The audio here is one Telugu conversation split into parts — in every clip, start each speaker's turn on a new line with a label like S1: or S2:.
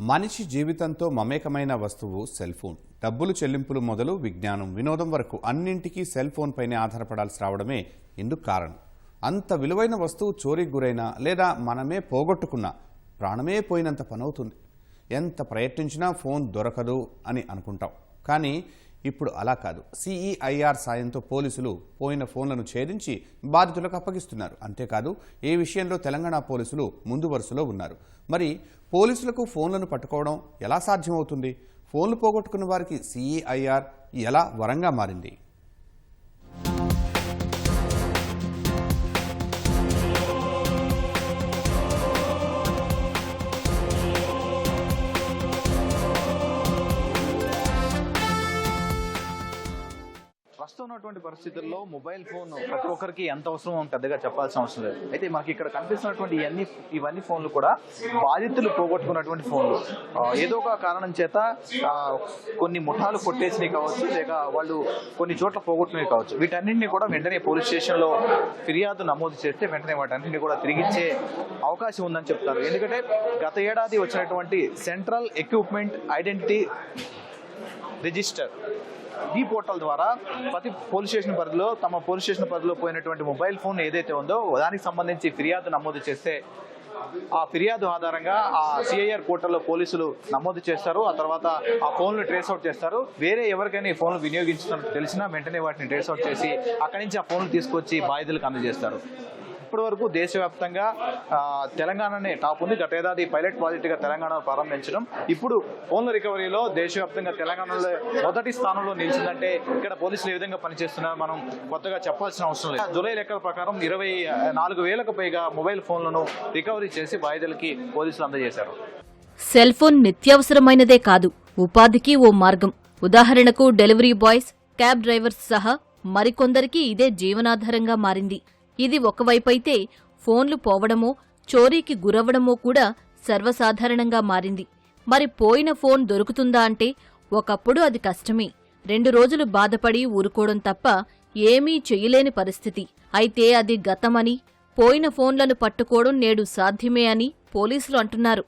S1: మనిషి జీవితంతో మమేకమైన వస్తువు సెల్ ఫోన్. డబ్బులు చెల్లింపులు మొదలు విజ్ఞానం వినోదం వరకు అన్నింటికీ సెల్ ఫోన్ పైనే ఆధారపడాల్సి రావడమే ఇందుకు కారణం. అంత విలువైన వస్తువు చోరీకి గురైనా లేదా మనమే పోగొట్టుకున్నా ప్రాణమే పోయినంత పనవుతుంది. ఎంత ప్రయత్నించినా ఫోన్ దొరకదు అని అనుకుంటాం. కానీ ఇప్పుడు అలా కాదు. సిఈఐఆర్ సాయంతో పోలీసులు పోయిన ఫోన్లను ఛేదించి బాధితులకు అప్పగిస్తున్నారు. అంతేకాదు ఈ విషయంలో తెలంగాణ పోలీసులు ముందు వరుసలో ఉన్నారు? మరి పోలీసులకు ఫోన్లను పట్టుకోవడం ఎలా సాధ్యమవుతుంది? ఫోన్లు పోగొట్టుకున్న వారికి సిఈఐఆర్ ఎలా వరంగా మారింది?
S2: ప్రస్తుతం ఉన్నటువంటి పరిస్థితుల్లో మొబైల్ ఫోన్ ప్రతి ఒక్కరికి ఎంత అవసరం పెద్దగా చెప్పాల్సిన అవసరం లేదు. అయితే మనకి ఇక్కడ కనిపిస్తున్నటువంటి ఇవన్నీ ఇవన్నీ ఫోన్లు కూడా బాధితులు పోగొట్టుకున్నటువంటి ఫోన్లు. ఏదో ఒక కారణం చేత కొన్ని ముఠాలు కొట్టేసినవి కావచ్చు లేక వాళ్ళు కొన్ని చోట్ల పోగొట్టుకునేవి కావచ్చు. వీటన్నింటినీ కూడా వెంటనే పోలీస్ స్టేషన్లో ఫిర్యాదు నమోదు చేస్తే వెంటనే వాటన్నింటినీ కూడా తిరిగిచ్చే అవకాశం ఉందని చెప్తారు. ఎందుకంటే గత ఏడాది వచ్చినటువంటి సెంట్రల్ ఎక్విప్మెంట్ ఐడెంటిటీ రిజిస్టర్ ఈ పోర్టల్ ద్వారా ప్రతి పోలీస్ స్టేషన్ పరిధిలో తమ పోలీస్ స్టేషన్ పరిధిలో పోయినటువంటి మొబైల్ ఫోన్ ఏదైతే ఉందో దానికి సంబంధించి ఫిర్యాదు నమోదు చేస్తే ఆ ఫిర్యాదు ఆధారంగా ఆ సిఐఆర్ పోర్టల్లో పోలీసులు నమోదు చేస్తారు. ఆ తర్వాత ఆ ఫోన్లు ట్రేస్ అవుట్ చేస్తారు. వేరే ఎవరికైనా ఈ ఫోన్లు వినియోగించినట్టు తెలిసినా వెంటనే వాటిని ట్రేస్ అవుట్ చేసి అక్కడి నుంచి ఆ ఫోన్లు తీసుకొచ్చి బాధితులకు అందజేస్తారు. ఇప్పటి వరకు దేశవ్యాప్తంగా తెలంగాణనే టాప్ ఉంది. గత ఏడాది పైలట్ ప్రాజెక్టుగా తెలంగాణ ప్రారంభించడం. ఇప్పుడు ఫోన్ల రికవరీలో దేశవ్యాప్తంగా తెలంగాణలో మొదటి స్థానంలో నిలిచిందంటే ఇక్కడ పోలీసులు ఏ విధంగా పనిచేస్తున్నారు మనం కొత్తగా చెప్పాల్సిన అవసరం లేదు. జూలై లెక్కల ప్రకారం ఇరవై నాలుగు వేలకు పైగా మొబైల్ ఫోన్లను రికవరీ చేసి బాధితులకి పోలీసులు అందజేశారు.
S3: సెల్ ఫోన్ నిత్యావసరమైనదే కాదు ఉపాధికి ఓ మార్గం. ఉదాహరణకు డెలివరీ బాయ్స్ క్యాబ్ డ్రైవర్స్ సహా మరికొందరికి ఇదే జీవనాధారంగా మారింది. ఇది ఒకవైపైతే ఫోన్లు పోవడమో చోరీకి గురవ్వడమో కూడా సర్వసాధారణంగా మారింది. మరి పోయిన ఫోన్ దొరుకుతుందా అంటే ఒకప్పుడు అది కష్టమే. రెండు రోజులు బాధపడి ఊరుకోవడం తప్ప ఏమీ చెయ్యలేని పరిస్థితి. అయితే అది గతమని పోయిన ఫోన్లను పట్టుకోవడం నేడు సాధ్యమే అని పోలీసులు అంటున్నారు.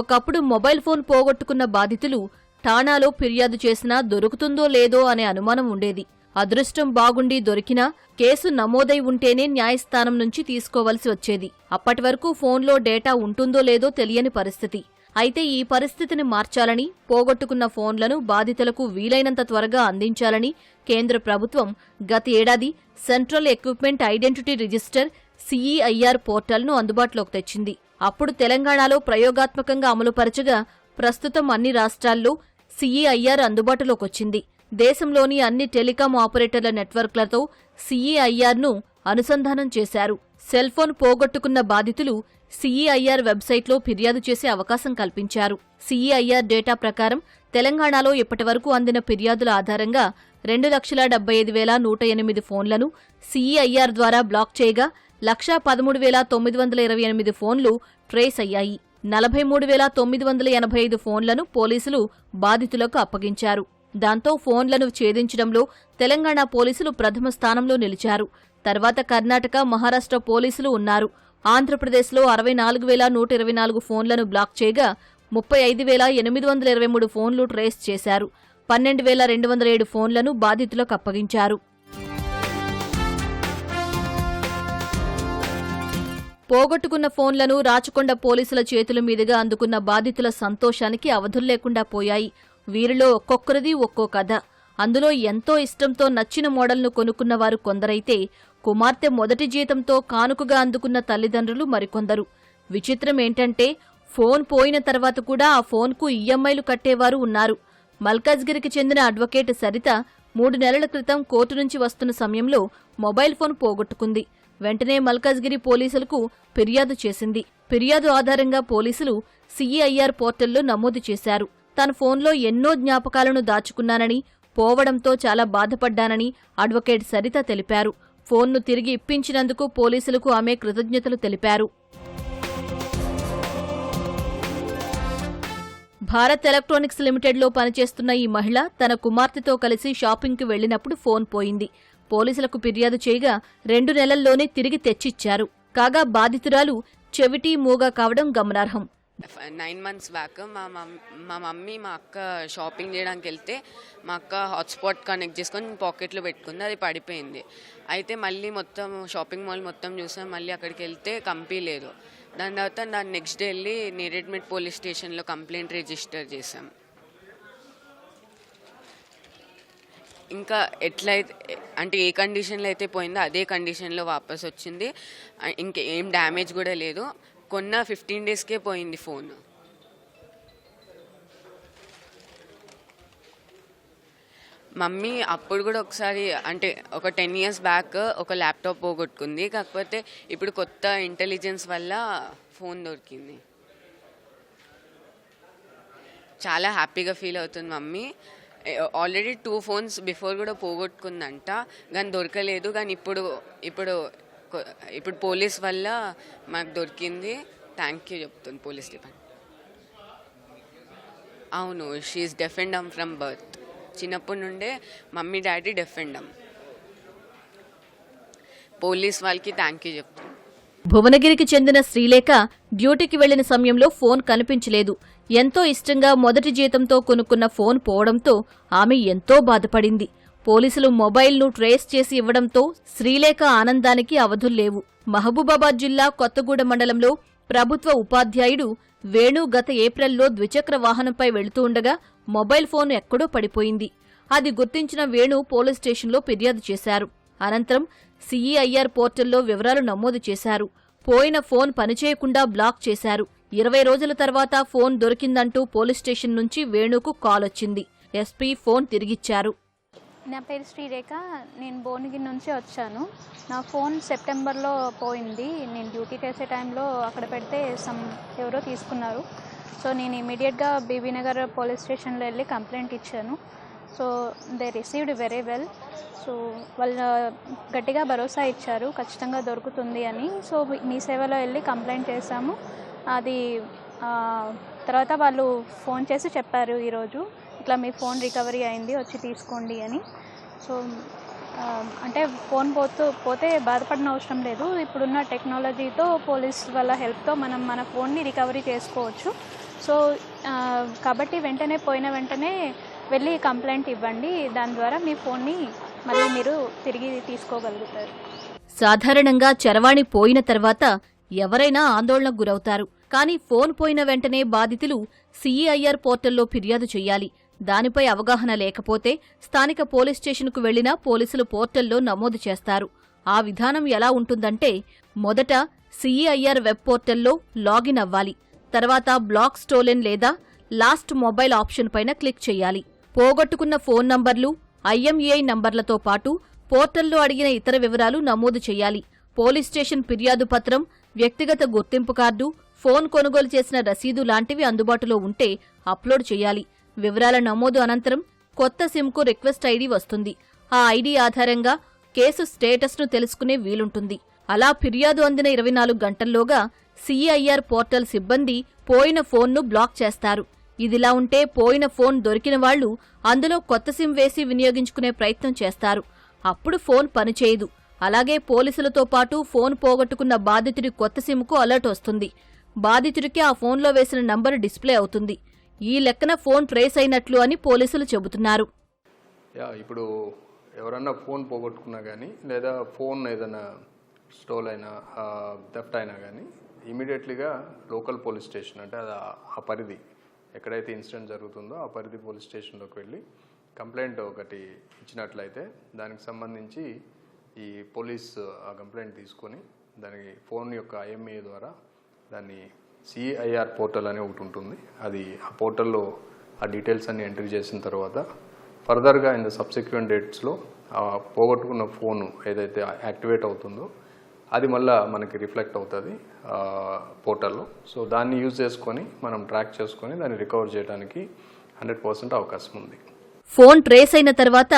S3: ఒకప్పుడు మొబైల్ ఫోన్ పోగొట్టుకున్న బాధితులు ఠాణాలో ఫిర్యాదు చేసినా దొరుకుతుందో లేదో అనే అనుమానం ఉండేది. అదృష్టం బాగుండి దొరికినా కేసు నమోదై ఉంటేనే న్యాయస్థానం నుంచి తీసుకోవలసి వచ్చేది. అప్పటి వరకు ఫోన్లో డేటా ఉంటుందో లేదో తెలియని పరిస్థితి. అయితే ఈ పరిస్థితిని మార్చాలని పోగొట్టుకున్న ఫోన్లను బాధితులకు వీలైనంత త్వరగా అందించాలని కేంద్ర ప్రభుత్వం గత ఏడాది central equipment identity register CEIR పోర్టల్ను అందుబాటులోకి తెచ్చింది. అప్పుడు తెలంగాణలో ప్రయోగాత్మకంగా అమలుపరచగా ప్రస్తుతం అన్ని రాష్ట్రాల్లో సిఈఐఆర్ అందుబాటులోకొచ్చింది. దేశంలోని అన్ని టెలికాం ఆపరేటర్ల నెట్వర్క్లతో సిఈఐఆర్ను అనుసంధానం చేశారు. సెల్ ఫోన్ పోగొట్టుకున్న బాధితులు సిఈఐఆర్ వెబ్సైట్లో ఫిర్యాదు చేసే అవకాశం కల్పించారు. సిఈఐఆర్ డేటా ప్రకారం తెలంగాణలో ఇప్పటివరకు అందిన ఫిర్యాదుల ఆధారంగా రెండు లక్షల డెబ్బై ఐదు వేల నూట ఎనిమిది ఫోన్లను సిఈఐఆర్ ద్వారా బ్లాక్ చేయగా లక్షా పదమూడు వేల తొమ్మిది వందల ఇరవై ఎనిమిది ఫోన్లు ట్రేస్ అయ్యాయి. నలభై మూడు వేల తొమ్మిది వందల ఎనభై ఐదు ఫోన్లను పోలీసులు బాధితులకు అప్పగించారు. దాంతో ఫోన్లను ఛేదించడంలో తెలంగాణ పోలీసులు ప్రథమ స్థానంలో నిలిచారు. తర్వాత కర్ణాటక మహారాష్ట్ర పోలీసులు ఉన్నారు. ఆంధ్రప్రదేశ్లో అరవై నాలుగు వేల నూట ఇరవై నాలుగు ఫోన్లను బ్లాక్ చేయగా ముప్పై ఐదు వేల ఎనిమిది వందల ఇరవై మూడు ఫోన్లు ట్రేస్ చేశారు. పన్నెండు వేల రెండు వందల ఏడు ఫోన్లను బాధితులకు అప్పగించారు. పోగొట్టుకున్న ఫోన్లను రాచకొండ పోలీసుల చేతుల మీదుగా అందుకున్న బాధితుల సంతోషానికి అవధుల్లేకుండా పోయాయి. వీరిలో ఒక్కొక్కరిది ఒక్కో కథ. అందులో ఎంతో ఇష్టంతో నచ్చిన మోడల్ను కొనుక్కున్న వారు కొందరైతే కుమార్తె మొదటి జీతంతో కానుకగా అందుకున్న తల్లిదండ్రులు మరికొందరు. విచిత్రం ఏంటంటే ఫోన్ పోయిన తర్వాత కూడా ఆ ఫోన్కు ఈఎంఐలు కట్టేవారు ఉన్నారు. మల్కాజ్గిరికి చెందిన అడ్వకేట్ సరిత మూడు నెలల క్రితం కోర్టు నుంచి వస్తున్న సమయంలో మొబైల్ ఫోన్ పోగొట్టుకుంది. వెంటనే మల్కాజ్గిరి పోలీసులకు ఫిర్యాదు చేసింది. ఫిర్యాదు ఆధారంగా పోలీసులు సీఈఐఆర్ పోర్టల్లో నమోదు చేశారు. తన ఫోన్లో ఎన్నో జ్ఞాపకాలను దాచుకున్నానని పోవడంతో చాలా బాధపడ్డానని అడ్వకేట్ సరిత తెలిపారు. ఫోన్ను తిరిగి ఇప్పించినందుకు పోలీసులకు ఆమె కృతజ్ఞతలు తెలిపారు. భారత్ ఎలక్ట్రానిక్స్ లిమిటెడ్లో పనిచేస్తున్న ఈ మహిళ తన కుమార్తెతో కలిసి షాపింగ్కి వెళ్ళినప్పుడు ఫోన్ పోయింది. పోలీసులకు ఫిర్యాదు చేయగా రెండు నెలల్లోనే తిరిగి తెచ్చిచ్చారు. కాగా బాధితురాలు చెవిటి మూగ కావడం గమనార్హం.
S4: నైన్ మంత్స్ బ్యాక్ మా మమ్ మా మమ్మీ మా అక్క షాపింగ్ చేయడానికి వెళ్తే మా అక్క హాట్స్పాట్ కనెక్ట్ చేసుకొని పాకెట్లో పెట్టుకుంది అది పడిపోయింది. అయితే మళ్ళీ మొత్తం షాపింగ్ మాల్ మొత్తం చూసాం మళ్ళీ అక్కడికి వెళ్తే కంపీ లేదు. దాని తర్వాత దాని నెక్స్ట్ డే వెళ్ళి నేరెడ్మెట్ పోలీస్ స్టేషన్లో కంప్లైంట్ రిజిస్టర్ చేసాం ఇంకా ఎట్లయితే అంటే ఏ కండిషన్లో అయితే పోయిందో అదే కండిషన్లో వాపస్ వచ్చింది. ఇంకా ఏం డ్యామేజ్ కూడా లేదు. కొన్న ఫిఫ్టీన్ డేస్కే పోయింది ఫోన్ మమ్మీ అప్పుడు కూడా ఒకసారి అంటే ఒక టెన్ ఇయర్స్ బ్యాక్ ఒక ల్యాప్టాప్ పోగొట్టుకుంది. కాకపోతే ఇప్పుడు కొత్త ఇంటెలిజెన్స్ వల్ల ఫోన్ దొరికింది. చాలా హ్యాపీగా ఫీల్ అవుతుంది mummy. Already two phones before కూడా పోగొట్టుకుందంట. కానీ దొరకలేదు. కానీ ఇప్పుడు ఇప్పుడు ఇప్పుడు పోలీస్ వల్ల మాకు దొరికింది. థ్యాంక్ యూ చెప్తుంది పోలీస్ డిపార్ట్మెంట్. అవును she is dependent from birth చిన్నప్పటి నుండే మమ్మీ డాడీ డెఫెండమ్ పోలీస్ వాళ్ళకి థ్యాంక్ యూ చెప్తాను
S3: భువనగిరికి చెందిన శ్రీలేఖ డ్యూటీకి వెళ్ళిన సమయంలో ఫోన్ కనిపించలేదు. ఎంతో ఇష్టంగా మొదటి జీతంతో కొనుక్కున్న ఫోన్ పోవడంతో ఆమె ఎంతో బాధపడింది. పోలీసులు మొబైల్ను ట్రేస్ చేసి ఇవ్వడంతో శ్రీలేఖ ఆనందానికి అవధుల్లేవు మహబూబాబాద్ జిల్లా కొత్తగూడ మండలంలో ప్రభుత్వ ఉపాధ్యాయుడు వేణు గత ఏప్రిల్లో ద్విచక్ర వాహనంపై వెళుతూ ఉండగా మొబైల్ ఫోన్ ఎక్కడో పడిపోయింది. అది గుర్తించిన వేణు పోలీస్ స్టేషన్లో ఫిర్యాదు చేశారు. అనంతరం సీఈఐఆర్ పోర్టల్లో వివరాలు నమోదు చేశారు. పోయిన ఫోన్ పనిచేయకుండా బ్లాక్ చేశారు. ఇరవై రోజుల తర్వాత ఫోన్ దొరికిందంటూ పోలీస్ స్టేషన్ నుంచి వేణుకు కాల్ వచ్చింది. ఎస్పీ ఫోన్ తిరిగిచ్చారు.
S5: నా పేరు శ్రీరేఖ. నేను భువనగిరి నుంచి వచ్చాను. నా ఫోన్ సెప్టెంబర్లో పోయింది. నేను డ్యూటీ చేసే టైంలో అక్కడ పెడితే సమ్ ఎవరో తీసుకున్నారు. సో నేను ఇమీడియట్గా బీబీనగర్ పోలీస్ స్టేషన్లో వెళ్ళి కంప్లైంట్ ఇచ్చాను. So they received very well so వాళ్ళు గట్టిగా భరోసా ఇచ్చారు. ఖచ్చితంగా దొరుకుతుంది అని. సో మీ సేవలో వెళ్ళి కంప్లైంట్ చేశాము. అది తర్వాత వాళ్ళు ఫోన్ చేసి చెప్పారు ఈరోజు. ఇట్లా మీ ఫోన్ రికవరీ అయింది వచ్చి తీసుకోండి అని. సో అంటే ఫోన్ పోతూ పోతే బాధపడిన అవసరం లేదు. ఇప్పుడున్న టెక్నాలజీతో పోలీస్ వాళ్ళ హెల్ప్తో మనం మన ఫోన్ని రికవరీ చేసుకోవచ్చు. సో కాబట్టి వెంటనే పోయిన వెంటనే వెళ్ళి కంప్లైంట్ ఇవ్వండి. దాని ద్వారా మీ ఫోన్ని మళ్ళీ మీరు తిరిగి తీసుకోగలుగుతారు.
S3: సాధారణంగా చరవాణి పోయిన తర్వాత ఎవరైనా ఆందోళనకు గురవుతారు. కానీ ఫోన్ పోయిన వెంటనే బాధితులు సీఈఐఆర్ పోర్టల్లో ఫిర్యాదు చేయాలి. దానిపై అవగాహన లేకపోతే స్థానిక పోలీస్ స్టేషన్కు వెళ్ళినా పోలీసులు పోర్టల్లో నమోదు చేస్తారు. ఆ విధానం ఎలా ఉంటుందంటే మొదట సీఈఐఆర్ వెబ్ పోర్టల్లో లాగిన్ అవ్వాలి. తర్వాత బ్లాక్ స్టోలెన్ లేదా లాస్ట్ మొబైల్ ఆప్షన్ పైన క్లిక్ చేయాలి. పోగొట్టుకున్న ఫోన్ నంబర్లు ఐఎంఏఐ నంబర్లతో పాటు పోర్టల్లో అడిగిన ఇతర వివరాలు నమోదు చేయాలి. పోలీస్ స్టేషన్ ఫిర్యాదు పత్రం వ్యక్తిగత గుర్తింపు కార్డు ఫోన్ కొనుగోలు చేసిన రసీదు లాంటివి అందుబాటులో ఉంటే అప్లోడ్ చేయాలి. వివరాల నమోదు అనంతరం కొత్త సిమ్కు రిక్వెస్ట్ ఐడి వస్తుంది. ఆ ఐడి ఆధారంగా కేసు స్టేటస్ను తెలుసుకునే వీలుంటుంది. అలా ఫిర్యాదు అందిన ఇరవై నాలుగు గంటల్లోగా సిఐఆర్ పోర్టల్ సిబ్బంది పోయిన ఫోన్ను బ్లాక్ చేస్తారు. ఇదిలా ఉంటే పోయిన ఫోన్ దొరికిన వాళ్ళు అందులో కొత్త సిమ్ వేసి వినియోగించుకునే ప్రయత్నం చేస్తారు. అప్పుడు ఫోన్ పనిచేయదు. అలాగే పోలీసులతో పాటు ఫోన్ పోగొట్టుకున్న బాధితుడి కొత్త సిమ్కు అలర్ట్ వస్తుంది. బాధితుడికి ఆ ఫోన్లో వేసిన నంబర్ డిస్ప్లే అవుతుంది. ఈ లెక్కన ఫోన్ ట్రేస్ అయినట్లు అని పోలీసులు చెబుతున్నారు.
S6: ఇప్పుడు ఎవరన్నా ఫోన్ పోగొట్టుకున్నా కానీ లేదా ఫోన్ ఏదైనా స్టోల్ అయినా దెఫ్ట్ అయినా కానీ ఇమీడియట్లీగా లోకల్ పోలీస్ స్టేషన్ అంటే అది ఆ పరిధి ఎక్కడైతే ఇన్సిడెంట్ జరుగుతుందో ఆ పరిధి పోలీస్ స్టేషన్లోకి వెళ్ళి కంప్లైంట్ ఒకటి ఇచ్చినట్లయితే దానికి సంబంధించి ఈ పోలీస్ ఆ కంప్లైంట్ తీసుకొని దానికి ఫోన్ యొక్క ఐఎంఏ ద్వారా దాన్ని సిఐఆర్ పోర్టల్ అని ఒకటి ఉంటుంది. అది ఆ పోర్టల్లో ఆ డీటెయిల్స్ అన్ని ఎంట్రీ చేసిన తర్వాత ఫర్దర్గా ఇన్ ద సబ్సిక్వెంట్ డేట్స్లో పోగొట్టుకున్న ఫోను ఏదైతే యాక్టివేట్ అవుతుందో అది మళ్ళీ మనకి రిఫ్లెక్ట్ అవుతుంది పోర్టల్లో. సో దాన్ని యూజ్ చేసుకొని మనం ట్రాక్ చేసుకొని దాన్ని రికవర్ చేయడానికి హండ్రెడ్ పర్సెంట్ అవకాశం ఉంది.
S3: ఫోన్ ట్రేస్ అయిన తర్వాత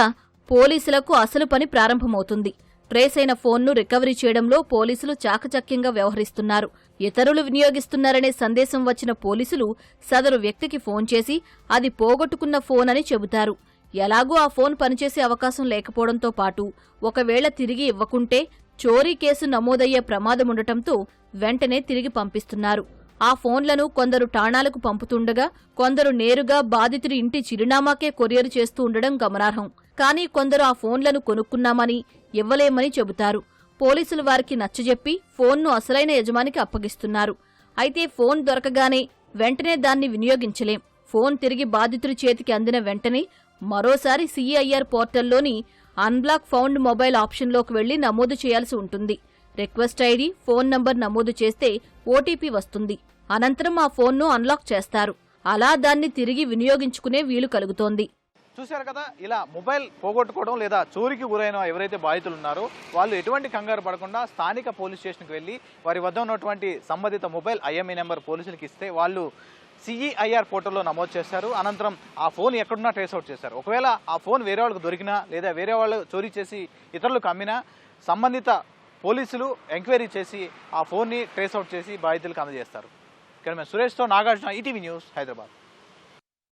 S3: పోలీసులకు అసలు పని ప్రారంభమవుతుంది. ట్రేస్ అయిన ఫోన్ను రికవరీ చేయడంలో పోలీసులు చాకచక్యంగా వ్యవహరిస్తున్నారు. ఇతరులు వినియోగిస్తున్నారనే సందేశం వచ్చిన పోలీసులు సదరు వ్యక్తికి ఫోన్ చేసి అది పోగొట్టుకున్న ఫోన్ అని చెబుతారు. ఎలాగూ ఆ ఫోన్ పనిచేసే అవకాశం లేకపోవడంతో పాటు ఒకవేళ తిరిగి ఇవ్వకుంటే చోరీ కేసు నమోదయ్యే ప్రమాదముండటంతో వెంటనే తిరిగి పంపిస్తున్నారు. ఆ ఫోన్లను కొందరు టాణాలకు పంపుతుండగా కొందరు నేరుగా బాధితుడి ఇంటి చిరునామాకే కొరియర్ చేస్తూ ఉండడం గమనార్హం. కానీ కొందరు ఆ ఫోన్లను కొనుక్కున్నామని ఇవ్వలేమని చెబుతారు. పోలీసులు వారికి నచ్చజెప్పి ఫోన్ను అసలైన యజమానికి అప్పగిస్తున్నారు. అయితే ఫోన్ దొరకగానే వెంటనే దాన్ని వినియోగించలేం. ఫోన్ తిరిగి బాధితుడి చేతికి అందిన వెంటనే మరోసారి సీఐఆర్ పోర్టల్లోని అన్బ్లాక్ ఫౌండ్ మొబైల్ ఆప్షన్లోకి వెళ్ళి నమోదు చేయాల్సి ఉంటుంది. రిక్వెస్ట్ ఐడి ఫోన్ నంబర్ నమోదు చేస్తే ఓటీపీ వస్తుంది. అనంతరం ఆ ఫోన్ను అన్లాక్ చేస్తారు. అలా దాన్ని తిరిగి వినియోగించుకునే వీలు కలుగుతోంది.
S2: చూశారు కదా ఇలా మొబైల్ పోగొట్టుకోవడం లేదా చోరికి గురైన ఎవరైతే బాధితులు ఉన్నారో వాళ్ళు ఎటువంటి కంగారు పడకుండా స్థానిక పోలీస్ స్టేషన్కి వెళ్ళి వారి వద్ద ఉన్నటువంటి సంబంధిత మొబైల్ ఐఎంఈ నెంబర్ పోలీసులకు ఇస్తే వాళ్ళు సిఈఐఆర్ ఫోటోలో నమోదు చేశారు. అనంతరం ఆ ఫోన్ ఎక్కడున్నా ట్రేస్ అవుట్ చేశారు. ఒకవేళ ఆ ఫోన్ వేరే వాళ్ళకి దొరికినా లేదా వేరే వాళ్ళు చోరీ చేసి ఇతరులకు అమ్మినా సంబంధిత పోలీసులు ఎంక్వైరీ చేసి ఆ ఫోన్ని ట్రేస్ అవుట్ చేసి బాధితులకు అందజేస్తారు. ఇక్కడ మేము సురేష్తో నాగార్జున ఈటీవీ న్యూస్ హైదరాబాద్.